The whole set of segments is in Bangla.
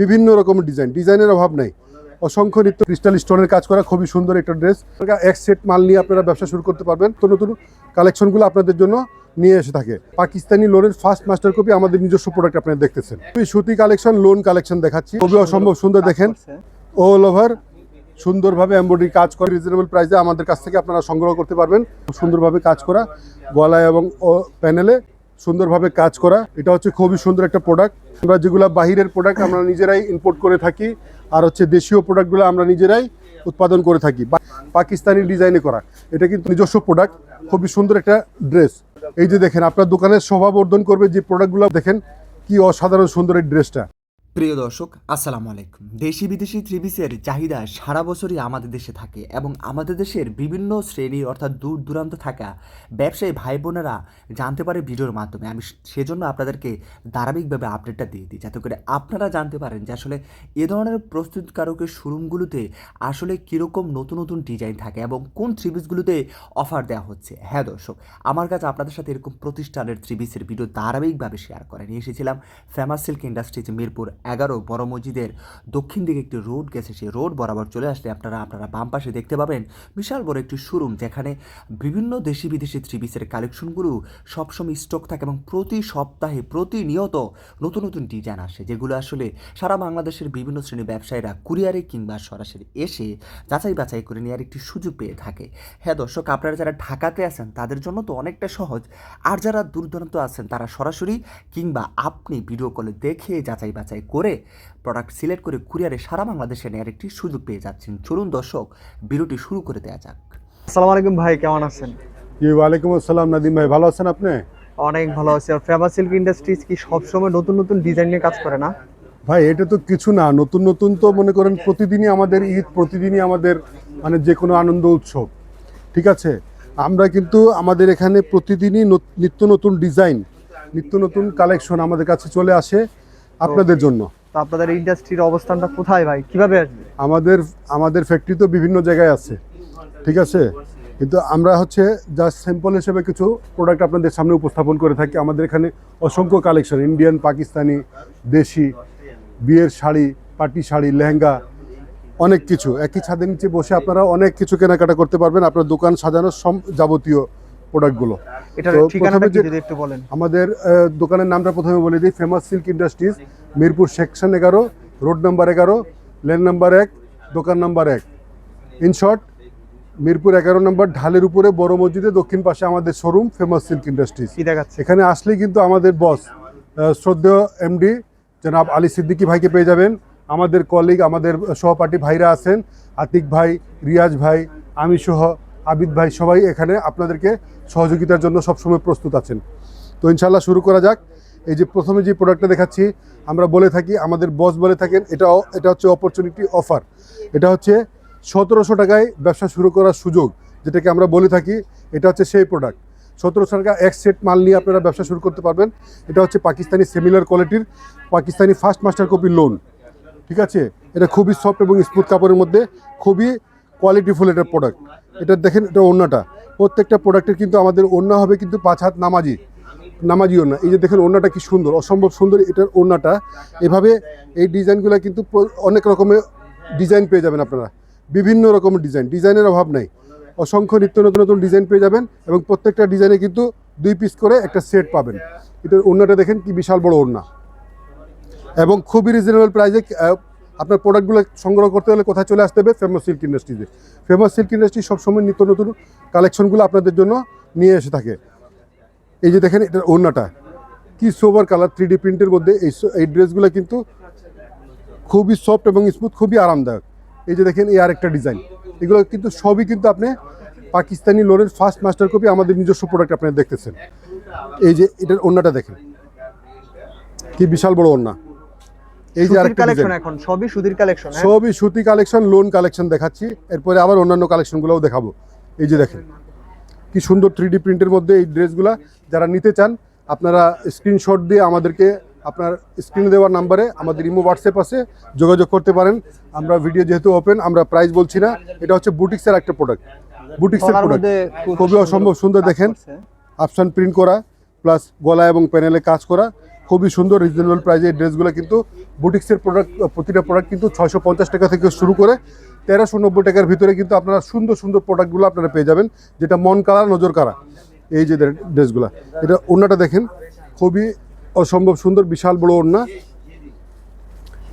বিভিন্ন রকমের ডিজাইন ডিজাইনের অভাব নাই। অসংখ্য নিত্য ক্রিস্টাল স্টোনের কাজ করা খুবই সুন্দর একটা ড্রেস এক সেট মাল নিয়ে আপনারা ব্যবসা শুরু করতে পারবেন। নতুন নতুন কালেকশনগুলো আপনাদের জন্য নিয়ে এসে থাকে। পাকিস্তানি লোনের ফার্স্ট মাস্টার কপি আমাদের নিজস্ব প্রোডাক্ট আপনারা দেখতেছেন। সুতি কালেকশন লোন কালেকশন দেখাচ্ছি। খুবই অসম্ভব সুন্দর দেখেন। অল ওভার সুন্দরভাবে এমব্রয়ডারি কাজ করে রিজনেবল প্রাইসে আমাদের কাছ থেকে আপনারা সংগ্রহ করতে পারবেন। সুন্দরভাবে কাজ করা, গলায় এবং প্যানেলে সুন্দরভাবে কাজ করা। এটা হচ্ছে খুবই সুন্দর একটা প্রোডাক্ট আমরা যেগুলো বাহিরের প্রোডাক্ট আমরা নিজেরাই ইম্পোর্ট করে থাকি, আর হচ্ছে দেশীয় প্রোডাক্টগুলো আমরা নিজেরাই উৎপাদন করে থাকি পাকিস্তানি ডিজাইনে করা। এটা কিন্তু নিজস্ব প্রোডাক্ট খুবই সুন্দর একটা ড্রেস এই যে দেখেন, আপনার দোকানের শোভাবর্ধন করবে যে প্রোডাক্টগুলো দেখেন কি অসাধারণ সুন্দর এই ড্রেসটা প্রিয় দর্শক, আসসালামু আলাইকুম। দেশি বিদেশি ত্রিবিসের চাহিদা সারা বছরই আমাদের দেশে থাকে এবং আমাদের দেশের বিভিন্ন শ্রেণি অর্থাৎ দূর দূরান্ত থাকা ব্যবসায়ী ভাই বোনেরা জানতে পারে ভিডিওর মাধ্যমে। আমি সেজন্য আপনাদেরকে ধারাবাহিকভাবে আপডেটটা দিয়ে দিই, যাতে করে আপনারা জানতে পারেন যে আসলে এ ধরনের প্রস্তুতকারকের শোরুমগুলোতে আসলে কীরকম নতুন নতুন ডিজাইন থাকে এবং কোন থ্রিবিসগুলোতে অফার দেওয়া হচ্ছে। হ্যাঁ দর্শক, আমার কাছে আপনাদের সাথে এরকম প্রতিষ্ঠানের থ্রিবিসের ভিডিও ধারাবাহিকভাবে শেয়ার করে নিয়ে এসেছিলাম। ফেমাস সিল্ক ইন্ডাস্ট্রিজ মিরপুর এগারো বড় মসজিদের দক্ষিণ দিকে একটি রোড গেছে, সেই রোড বরাবর চলে আসলে আপনারা আপনারা বাম পাশে দেখতে পাবেন বিশাল বড় একটি শোরুম, যেখানে বিভিন্ন দেশি বিদেশি থ্রি পিসের কালেকশনগুলো সবসময় স্টক থাকে এবং প্রতি সপ্তাহে প্রতিনিয়ত নতুন নতুন ডিজাইন আসে, যেগুলো আসলে সারা বাংলাদেশের বিভিন্ন শ্রেণির ব্যবসায়ীরা কুরিয়ারে কিংবা সরাসরি এসে যাচাই বাছাই করে নেওয়ার একটি সুযোগ পেয়ে থাকে। হ্যাঁ দর্শক, আপনারা যারা ঢাকাতে আছেন, তাদের জন্য তো অনেকটা সহজ। আর যারা দূর দূরান্ত আছেন, তারা সরাসরি কিংবা আপনি ভিডিও কলে দেখে যাচাই বাছাই করে প্রোডাক্ট সিলেক্ট করে কুরিয়ারে সারা বাংলাদেশে নেওয়ার একটি সুযোগ পেয়ে যাচ্ছেন। চলুন দর্শক ভিডিওটি শুরু করে দেওয়া যাক। আসসালামু আলাইকুম ভাই কেমন আছেন? জি ওয়ালাইকুম আসসালাম নাদিম ভাই ভালো আছেন আপনি? অনেক ভালো আছি। আর ফেমাস সিল্ক ইন্ডাস্ট্রিজ কি সবসময় নতুন নতুন ডিজাইন নিয়ে কাজ করে না? ভাই এটা তো কিছু না নতুন নতুন তো মনে করেন প্রতিদিনই আমাদের ঈদ প্রতিদিনই আমাদের মানে যে কোনো আনন্দ উৎসব ঠিক আছে? আমরা কিন্তু আমাদের এখানে প্রতিদিনই নত- নিত্য নতুন ডিজাইন নিত্য নতুন কালেকশন আমাদের কাছে চলে আসে। আপনাদের জন্য। তো আপনাদের ইন্ডাস্ট্রির অবস্থানটা কোথায় ভাই? কীভাবে আসবে? আমাদের আমাদের ফ্যাক্টরি তো বিভিন্ন জায়গায় আছে। ঠিক আছে? কিন্তু আমরা হচ্ছে জাস্ট স্যাম্পল হিসেবে কিছু প্রোডাক্ট আপনাদের সামনে উপস্থাপন করে থাকি। আমাদের এখানে অসংখ্য কালেকশন ইন্ডিয়ান পাকিস্তানি দেশি বিয়ের শাড়ি পাটি শাড়ি লেহেঙ্গা অনেক কিছু। একই ছাদের নিচে বসে আপনারা অনেক কিছু কেনাকাটা করতে পারবেন। আপনার দোকান সাজানোর সব যাবতীয় প্রোডাক্টগুলো এটার ঠিকানাটা প্রথমে কি যে- যদি একটু বলেন? আমাদের দোকানের নামটা প্রথমে বলে দিই famous silk industries Mirpur section এগারো রোড নাম্বার এগারো লেন নাম্বার এক দোকান নাম্বার এক। ইন শর্ট মিরপুর এগারো নম্বর ঢালের উপরে বড় মসজিদে দক্ষিণ পাশে আমাদের শোরুম ফেমাস সিল্ক ইন্ডাস্ট্রিজ এখানে আসলেই কিন্তু আমাদের বস শ্রদ্ধেয় এমডি জনাব আলী সিদ্দিকী ভাইকে পেয়ে যাবেন। আমাদের কলিগ আমাদের সহপাঠী ভাইরা আছেন আতিক ভাই রিয়াজ ভাই আমি সহ আবিদ ভাই সবাই এখানে আপনাদেরকে সহযোগিতার জন্য সবসময় প্রস্তুত আছেন। তো ইনশাল্লাহ শুরু করা যাক। এই যে প্রথমে যে প্রোডাক্টটা দেখাচ্ছি, আমরা বলে থাকি, আমাদের বস বলে থাকেন এটা এটা হচ্ছে অপরচুনিটি অফার এটা হচ্ছে সতেরোশো টাকায় ব্যবসা শুরু করার সুযোগ, যেটাকে আমরা বলে থাকি, এটা হচ্ছে সেই প্রোডাক্ট সতেরোশো টাকা এক সেট মাল নিয়ে আপনারা ব্যবসা শুরু করতে পারবেন। এটা হচ্ছে পাকিস্তানি সেমিলার কোয়ালিটির Pakistani first master copy lawn ঠিক আছে? এটা খুবই সফট এবং স্মুথ কাপড়ের মধ্যে, খুবই কোয়ালিটিফুল এটা প্রোডাক্ট এটা দেখেন, এটা ওড়নাটা। প্রত্যেকটা প্রোডাক্টের কিন্তু আমাদের ওড়না হবে কিন্তু পাঁচ হাত নামাজি। নামাজি ওড়না। এই যে দেখেন ওড়নাটা কি সুন্দর, অসম্ভব সুন্দর এটার ওড়নাটা। এভাবে এই ডিজাইনগুলো কিন্তু অনেক রকমের ডিজাইন পেয়ে যাবেন আপনারা। বিভিন্ন রকমের ডিজাইন, ডিজাইনের অভাব নাই। অসংখ্য নিত্য নতুন নতুন ডিজাইন পেয়ে যাবেন এবং প্রত্যেকটা ডিজাইনে কিন্তু দুই পিস করে একটা সেট পাবেন। এটার ওড়নাটা দেখেন কি বিশাল বড় ওড়না। এবং খুবই রিজনেবল প্রাইসে আপনার প্রোডাক্টগুলো সংগ্রহ করতে হলে কোথায় চলে আসতে হবে? ফেমাস সিল্ক ইন্ডাস্ট্রিতে ফেমাস সিল্ক ইন্ডাস্ট্রি সবসময় নিত্য নতুন কালেকশনগুলো আপনাদের জন্য নিয়ে এসে থাকে। এই যে দেখেন, এটার ওড়নাটা। কি সোভার কালার থ্রি ডি প্রিন্টের মধ্যে এই এই ড্রেসগুলো কিন্তু খুবই সফট এবং স্মুথ খুবই আরামদায়ক। এই যে দেখেন, এই আরেকটা ডিজাইন এগুলো কিন্তু সবই কিন্তু আপনি পাকিস্তানি লোনের ফার্স্ট মাস্টার কপি আমাদের নিজস্ব প্রোডাক্ট আপনারা দেখতেছেন। এই যে এটার ওড়নাটা দেখেন। কি বিশাল বড় ওড়না। এই যে আরেকটা কালেকশন এখন সবই সুতির কালেকশন সবই সুতি কালেকশন লোন কালেকশন দেখাচ্ছি। এরপরে আবার অন্যান্য কালেকশনগুলোও দেখাবো। এই যে দেখেন কি সুন্দর থ্রি ডি প্রিন্টের মধ্যে এই ড্রেসগুলো যারা নিতে চান আপনারা স্ক্রিনশট দিয়ে আমাদেরকে আপনার স্ক্রিনে দেওয়ার নাম্বারে আমাদের ইমো হোয়াটসঅ্যাপ আছে যোগাযোগ করতে পারেন। আমরা ভিডিও যেহেতু ওপেন আমরা প্রাইস বলছি না এটা হচ্ছে বুটিক্সের একটা প্রোডাক্ট বুটিক্সের প্রোডাক্ট খুবই অসম্ভব সুন্দর দেখেন। আফসান প্রিন্ট করা প্লাস গলা এবং প্যানেলে কাজ করা। খুবই সুন্দর রিজনেবল প্রাইসে ড্রেসগুলো কিন্তু বুটিক্সের প্রোডাক্ট প্রতিটা প্রোডাক্ট কিন্তু ছয়শো পঞ্চাশ টাকা থেকে শুরু করে তেরোশো নব্বই টাকার ভিতরে কিন্তু আপনারা সুন্দর সুন্দর প্রোডাক্টগুলো আপনারা পেয়ে যাবেন, যেটা মন কাড়া, নজর কাড়া, এই যে ড্রেসগুলো। এটা ওড়নাটা দেখেন, খুবই অসম্ভব সুন্দর, বিশাল বড় ওড়না।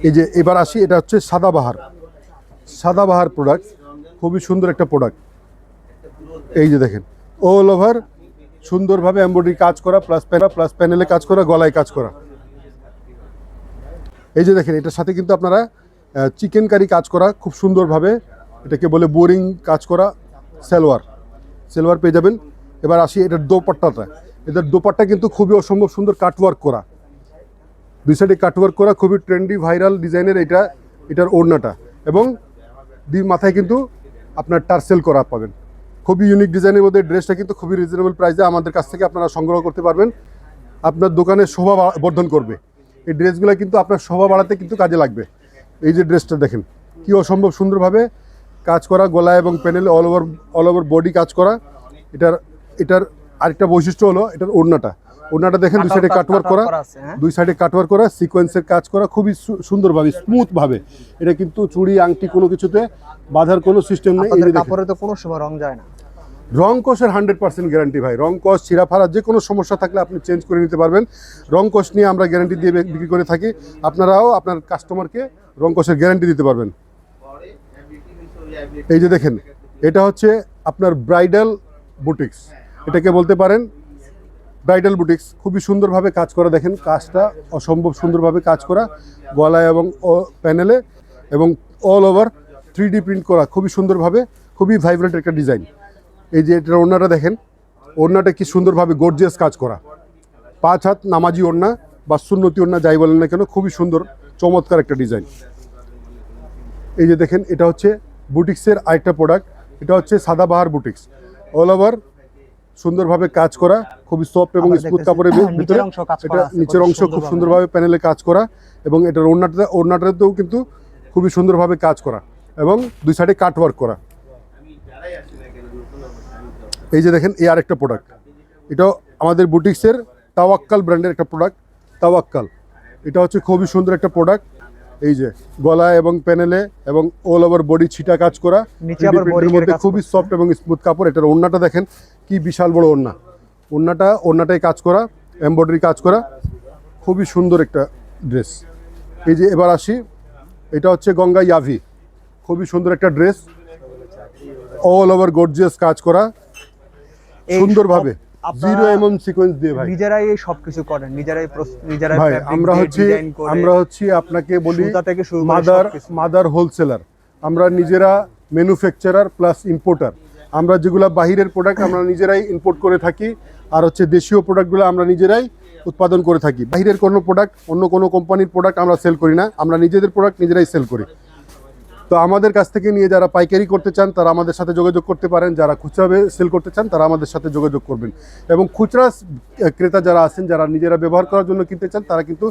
এই যে এবার আসি, এটা হচ্ছে সাদাবাহার সাদাবাহার প্রোডাক্ট খুবই সুন্দর একটা প্রোডাক্ট এই যে দেখেন অল ওভার সুন্দরভাবে এমব্রয়ডারি কাজ করা প্লাস প্যানা প্লাস প্যানেলে কাজ করা, গলায় কাজ করা। এই যে দেখেন, এটার সাথে কিন্তু আপনারা চিকেন কারি কাজ করা, খুব সুন্দরভাবে, এটাকে বলে বোরিং কাজ করা, সেলোয়ার। সেলোয়ার পেয়ে যাবেন। এবার আসি এটার দোপাট্টাটা। এটার দোপাট্টা কিন্তু খুবই অসম্ভব সুন্দর কাটওয়ার্ক করা। দুই সাইডে কাটওয়ার্ক করা, খুবই ট্রেন্ডি ভাইরাল ডিজাইনের এটা, এটার ওড়নাটা। এবং দুই মাথায় কিন্তু আপনার টার্সেল করা পাবেন। খুবই ইউনিক ডিজাইনের মধ্যে ড্রেসটা কিন্তু খুবই রিজনেবল প্রাইসে আমাদের কাছ থেকে আপনারা সংগ্রহ করতে পারবেন। আপনার দোকানের শোভা বর্ধন করবে। এই ড্রেসগুলো কিন্তু আপনার শোভা বাড়াতে কিন্তু কাজে লাগবে। এই যে ড্রেসটা দেখেন কি অসম্ভব সুন্দরভাবে কাজ করা গলা এবং প্যানেলে all over all over body কাজ করা। এটার এটার আরেকটা বৈশিষ্ট্য হলো এটার ওড়নাটা। ওড়নাটা দেখেন দুই সাইডে কাটওয়ার করা হ্যাঁ। দুই সাইডে কাটওয়ার করা সিকোয়েন্সের কাজ করা খুবই সুন্দরভাবে স্মুথভাবে এটা কিন্তু চুড়ি আংটি কোনো কিছুতে বাঁধার কোনো সিস্টেম নেই। কাপড়ে তো কোনো সময় রং যায় না। রং কষের হান্ড্রেড পার্সেন্ট গ্যারান্টি ভাই। রং কষ ফাড়া যে কোনো সমস্যা থাকলে আপনি চেঞ্জ করে নিতে পারবেন। রং কষ নিয়ে আমরা গ্যারান্টি দিয়ে বিক্রি করে থাকি। আপনারাও আপনার কাস্টমারকে রং কষের গ্যারান্টি দিতে পারবেন। এই যে দেখেন, এটা হচ্ছে আপনার ব্রাইডাল বুটিক্স এটাকে বলতে পারেন ব্রাইডাল বুটিক্স খুবই সুন্দরভাবে কাজ করা দেখেন, কাজটা অসম্ভব সুন্দরভাবে কাজ করা গলায় এবং প্যানেলে এবং অল ওভার থ্রি প্রিন্ট করা। খুবই সুন্দরভাবে, খুবই ভাইব্রেন্ট একটা ডিজাইন এই যে এটার ওড়নাটা দেখেন ওড়নাটা কি সুন্দরভাবে গর্জিয়াস কাজ করা। পাঁচ হাত নামাজি ওড়না বা সুন্নতি ওড়না যাই বলেন না কেন খুবই সুন্দর চমৎকার একটা ডিজাইন। এই যে দেখেন এটা হচ্ছে বুটিক্সের আরেকটা প্রোডাক্ট এটা হচ্ছে সাদাবাহার বুটিক্স। অল ওভার সুন্দরভাবে কাজ করা খুবই সফট এবং স্মুথ কাপড়ের ভিতরে। কাজ করা এটা নিচের অংশ খুব সুন্দরভাবে। প্যানেলে কাজ করা এবং এটার ওড়নাটা ওড়নাটাতেও কিন্তু খুবই সুন্দরভাবে কাজ করা এবং দুই সাইডে কাট ওয়ার্ক করা। এই যে দেখেন এই আরেকটা প্রোডাক্ট এটাও আমাদের বুটিক্সের তাওয়াক্কাল ব্র্যান্ডের একটা প্রোডাক্ট তাওয়াক্কাল। এটা হচ্ছে খুবই সুন্দর একটা প্রোডাক্ট এই যে গলা এবং প্যানেলে এবং অল ওভার বডি ছিটা কাজ করা নিচে আবার 3D print এর boring এর মধ্যে খুবই সফট এবং স্মুথ কাপড়। এটার ওড়নাটা দেখেন কি বিশাল বড় ওড়না। ওড়নাটা ওড়নাটাই কাজ করা এমব্রয়ডারি কাজ করা। খুবই সুন্দর একটা ড্রেস এই যে এবার আসি এটা হচ্ছে গঙ্গা ইয়াভি। খুবই সুন্দর একটা ড্রেস অল ওভার গর্জিয়াস কাজ করা। সুন্দরভাবে জিরো এমএম সিকোয়েন্স দিয়ে ভাই। নিজেরাই সবকিছু করেন নিজেরাই নিজেরাই ভাই আমরা হচ্ছে আমরা হচ্ছে আপনাকে বলি সুতা থেকে শুরু মাদার মাদার হোলসেলার আমরা নিজেরা ম্যানুফ্যাকচারার প্লাস ইম্পোর্টার আমরা যেগুলো বাহিরের প্রোডাক্ট আমরা নিজেরাই ইম্পোর্ট করে থাকি আর হচ্ছে দেশীয় প্রোডাক্টগুলো আমরা নিজেরাই উৎপাদন করে থাকি। বাহিরের কোনো প্রোডাক্ট অন্য কোনো কোম্পানির প্রোডাক্ট আমরা সেল করি না। আমরা নিজেদের প্রোডাক্ট নিজেরাই সেল করি। তো আমাদের কাছ থেকে নিয়ে যারা পাইকারি করতে চান তারা আমাদের সাথে যোগাযোগ করতে পারেন। যারা খুচরা সেল করতে চান তারা আমাদের সাথে যোগাযোগ করবেন। এবং খুচরা ক্রেতা যারা আছেন যারা নিজেরা ব্যবহার করার জন্য কিনতে চান তারা কিন্তু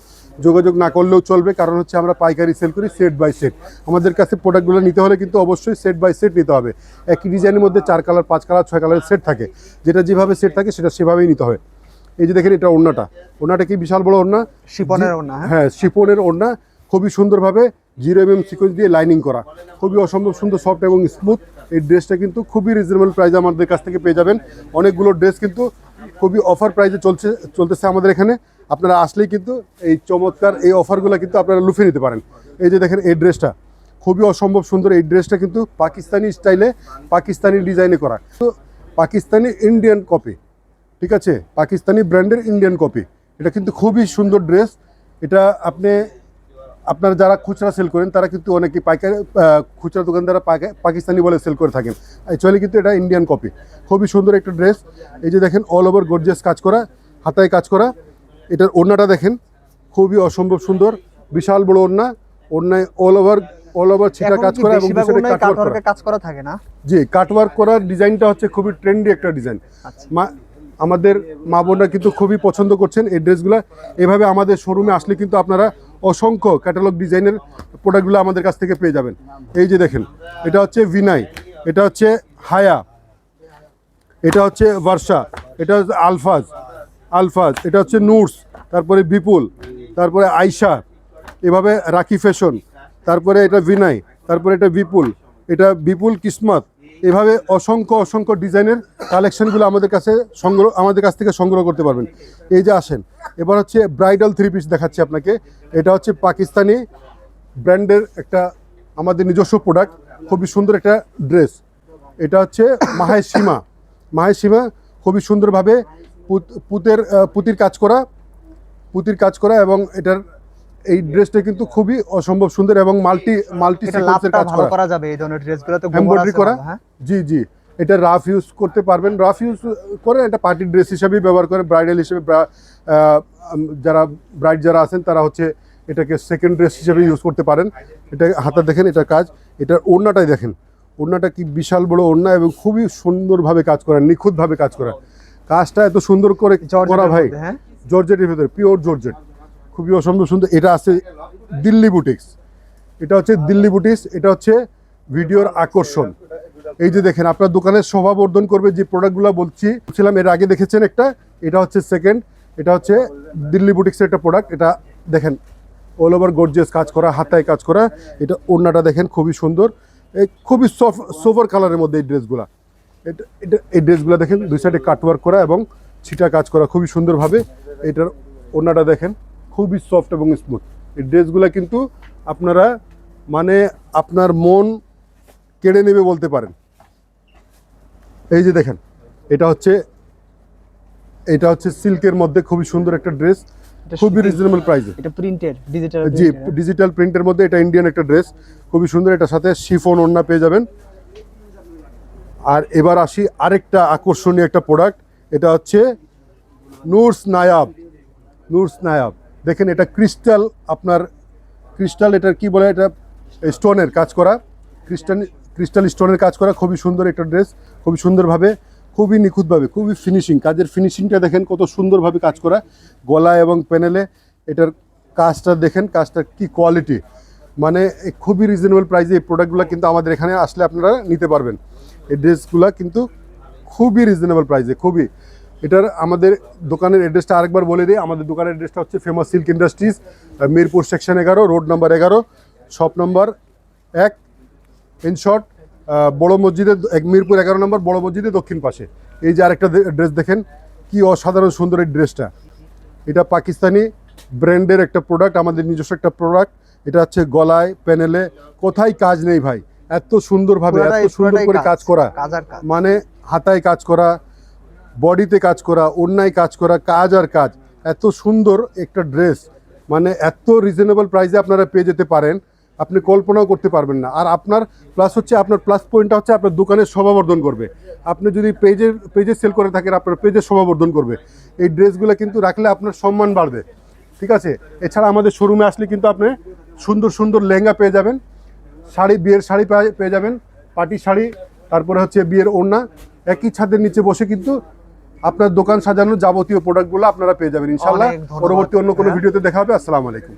যোগাযোগ না করলেও চলবে। কারণ হচ্ছে আমরা পাইকারি সেল করি সেট বাই সেট আমাদের কাছে প্রোডাক্টগুলো নিতে হলে কিন্তু অবশ্যই সেট বাই সেট নিতে হবে। একই ডিজাইনের মধ্যে চার কালার পাঁচ কালার ছয় কালারের সেট থাকে। যেটা যেভাবে সেট থাকে সেটা সেভাবেই নিতে হবে। এই যে দেখেন এটা ওড়নাটা। ওড়নাটা কি বিশাল বড় ওড়না? শিপনের ওড়না, হ্যাঁ? হ্যাঁ শিপনের ওড়না। খুবই সুন্দরভাবে জিরো এম এম সিকোয়েন্স দিয়ে লাইনিং করা। খুবই অসম্ভব সুন্দর সফট এবং স্মুথ এই ড্রেসটা কিন্তু খুবই রিজনেবল প্রাইসে আমাদের কাছ থেকে পেয়ে যাবেন। অনেকগুলো ড্রেস কিন্তু খুবই অফার প্রাইসে চলছে, চলতেছে আমাদের এখানে। আপনারা আসলেই কিন্তু এই চমৎকার এই অফারগুলো কিন্তু আপনারা লুফে নিতে পারেন। এই যে দেখেন এই ড্রেসটা খুবই অসম্ভব সুন্দর এই ড্রেসটা কিন্তু পাকিস্তানি স্টাইলে পাকিস্তানি ডিজাইনে করা। তো পাকিস্তানি ইন্ডিয়ান কপি ঠিক আছে? পাকিস্তানি ব্র্যান্ডের ইন্ডিয়ান কপি এটা কিন্তু খুবই সুন্দর ড্রেস এটা আপনি আপনারা যারা খুচরা সেল করেন তারা কিন্তু অনেকে পাইকারি খুচরা দোকানদারা পাকা- পাকিস্তানি বলে সেল করে থাকেন। অ্যাকচুয়ালি কিন্তু এটা ইন্ডিয়ান কপি খুবই সুন্দর একটা ড্রেস এই যে দেখেন অল ওভার গর্জিয়াস কাজ করা হাতায় কাজ করা। এটার ওড়নাটা দেখেন খুবই অসম্ভব সুন্দর। বিশাল বড় ওড়না। ওড়নায় অল ওভার অল ওভার ছিটা কাজ করা এবং কাজ করা থাকে না? জি কাটওয়ার্ক করার ডিজাইনটা হচ্ছে খুবই ট্রেন্ডি একটা ডিজাইন। আচ্ছা। আমাদের মা বোনরা কিন্তু খুবই পছন্দ করছেন এই ড্রেসগুলো এভাবে আমাদের শোরুমে আসলে কিন্তু আপনারা অসংখ্য ক্যাটালগ ডিজাইনের প্রোডাক্টগুলো আমাদের কাছ থেকে পেয়ে যাবেন। এই যে দেখেন, এটা হচ্ছে ভিনাই এটা হচ্ছে হায়া এটা হচ্ছে বর্ষা এটা হচ্ছে আলফাজ আলফাজ এটা হচ্ছে নুটস তারপরে বিপুল তারপরে আয়শা এভাবে রাখি ফ্যাশন তারপরে এটা ভিনাই তারপরে এটা বিপুল এটা বিপুল কিসমত এভাবে অসংখ্য অসংখ্য ডিজাইনের কালেকশনগুলো আমাদের কাছে সংগ্রহ, আমাদের কাছ থেকে সংগ্রহ করতে পারবেন। এই যে আসেন, এবার হচ্ছে ব্রাইডাল থ্রি পিস দেখাচ্ছি আপনাকে। এটা হচ্ছে পাকিস্তানি ব্র্যান্ডের একটা আমাদের নিজস্ব প্রোডাক্ট, খুবই সুন্দর একটা ড্রেস। এটা হচ্ছে মাহের সীমা মাহের সীমা খুবই সুন্দরভাবে পুত- পুতের পুতির কাজ করা, পুতির কাজ করা এবং এটার এই ড্রেসটা কিন্তু খুবই অসম্ভব সুন্দর এবং মাল্টি মাল্টি এটা সিকোয়েন্সের কাজ করা। করা যাবে এই ধরনের ড্রেসগুলোতে এমব্রয়ডারি করা? হ্যাঁ? জি জি। এটা রাফ ইউজ করতে পারবেন। রাফ ইউজ করে এটা পার্টি ড্রেস হিসেবেই ব্যবহার করে। ব্রাইডাল হিসেবে যারা ব্রাইড যারা আছেন তারা হচ্ছে এটাকে সেকেন্ড ড্রেস হিসেবে ইউজ করতে পারেন। এটা হাতা দেখেন এটার কাজ। এটার ওড়নাটাই দেখেন। ওড়নাটা কি বিশাল বড় ওড়না এবং খুবই সুন্দরভাবে কাজ করা নিখুঁতভাবে কাজ করা। কাজটা এত সুন্দর করে করা ভাই। জর্জেটের ভিতরে পিওর জর্জেট খুবই অসম্ভব সুন্দর। এটা আছে দিল্লি বুটিক্স। এটা হচ্ছে দিল্লি বুটিক্স, এটা হচ্ছে ভিডিওর আকর্ষণ। এই যে দেখেন, আপনার দোকানের শোভাবর্ধন করবে যে প্রোডাক্টগুলো বলছি ছিলাম এর আগে দেখেছেন একটা, এটা হচ্ছে সেকেন্ড এটা হচ্ছে দিল্লি বুটিক্সের একটা প্রোডাক্ট এটা দেখেন অল ওভার গর্জিয়াস কাজ করা, হাতায় কাজ করা, এটা ওড়নাটা দেখেন খুবই সুন্দর। এই খুবই সফট সোভার কালারের মধ্যে এই ড্রেসগুলা এটা এটা, এই ড্রেসগুলো দেখেন, দুই সাইডে কাটওয়ার্ক করা এবং ছিটা কাজ করা খুবই সুন্দরভাবে। এটার ওড়নাটা দেখেন খুবই সফট এবং স্মুথ এই ড্রেসগুলো কিন্তু আপনারা মানে আপনার মন কেড়ে নেবে বলতে পারেন। এই যে দেখেন এটা হচ্ছে এটা হচ্ছে সিল্কের মধ্যে খুবই সুন্দর একটা ড্রেস খুবই রিজনেবল প্রাইসে এটা প্রিন্টেড ডিজিটাল জি ডিজিটাল প্রিন্টের মধ্যে এটা ইন্ডিয়ান একটা ড্রেস খুবই সুন্দর এটার সাথে শিফন ওড়না পেয়ে যাবেন। আর এবার আসি আরেকটা আকর্ষণীয় একটা প্রোডাক্ট এটা হচ্ছে নুরস নায়াব। নুরস নায়াব। দেখেন এটা ক্রিস্টাল আপনার ক্রিস্টাল এটার কি বলে এটা? স্টোনের কাজ করা। ক্রিস্টাল ক্রিস্টাল স্টোনের কাজ করা। খুবই সুন্দর একটা ড্রেস খুবই সুন্দরভাবে, খুবই নিখুঁতভাবে, খুবই ফিনিশিং কাজের ফিনিশিংটা দেখেন কত সুন্দরভাবে কাজ করা। গলা এবং প্যানেলে এটার কাজটা দেখেন, কাজটা কি কোয়ালিটি মানে খুবই রিজনেবল প্রাইসে এই প্রোডাক্টগুলো কিন্তু আমাদের এখানে আসলে আপনারা নিতে পারবেন। এই ড্রেসগুলো কিন্তু খুবই রিজনেবল প্রাইসে খুবই। এটার আমাদের দোকানের অ্যাড্রেসটা আরেকবার বলে দিই। আমাদের দোকানের অ্যাড্রেসটা হচ্ছে famous silk industries Mirpur section এগারো রোড নাম্বার এগারো শপ নম্বর এক ইন শর্ট বড় মসজিদের এক মিরপুর এগারো নম্বর বড় মসজিদের দক্ষিণ পাশে। এই যে আরেকটা ড্রেস দেখেন কি অসাধারণ সুন্দর এই ড্রেসটা এটা পাকিস্তানি ব্র্যান্ডের একটা প্রোডাক্ট আমাদের নিজস্ব একটা প্রোডাক্ট এটা হচ্ছে গলায় প্যানেলে কোথায় কাজ নেই ভাই? এত সুন্দরভাবে এত সুন্দর করে কাজ। করা। মানে হাতায় কাজ করা বডিতে কাজ করা অন্যায় কাজ করা, কাজ আর কাজ। এত সুন্দর একটা ড্রেস। মানে এত রিজনেবল প্রাইসে আপনারা পেয়ে যেতে পারেন। আপনি কল্পনাও করতে পারবেন না। আর আপনার প্লাস হচ্ছে আপনার প্লাস পয়েন্টটা হচ্ছে আপনার দোকানের শোভাবর্ধন করবে। আপনি যদি পেজে পেজে সেল করে থাকেন, আপনার পেজে শোভাবর্ধন করবে। এই ড্রেসগুলো কিন্তু রাখলে আপনার সম্মান বাড়বে। ঠিক আছে? এছাড়া আমাদের শোরুমে আসলে কিন্তু আপনি সুন্দর সুন্দর লেহেঙ্গা পেয়ে যাবেন। শাড়ি, বিয়ের শাড়ি পেয়ে- যাবেন। পাটি শাড়ি, তারপরে হচ্ছে বিয়ের ওড়না। একই ছাদের নিচে বসে কিন্তু আপনার দোকান সাজানোর যাবতীয় প্রোডাক্টগুলো আপনারা পেয়ে যাবেন ইনশাল্লাহ পরবর্তী অন্য কোনো হ্যাঁ। ভিডিওতে দেখা হবে। আসসালামু আলাইকুম।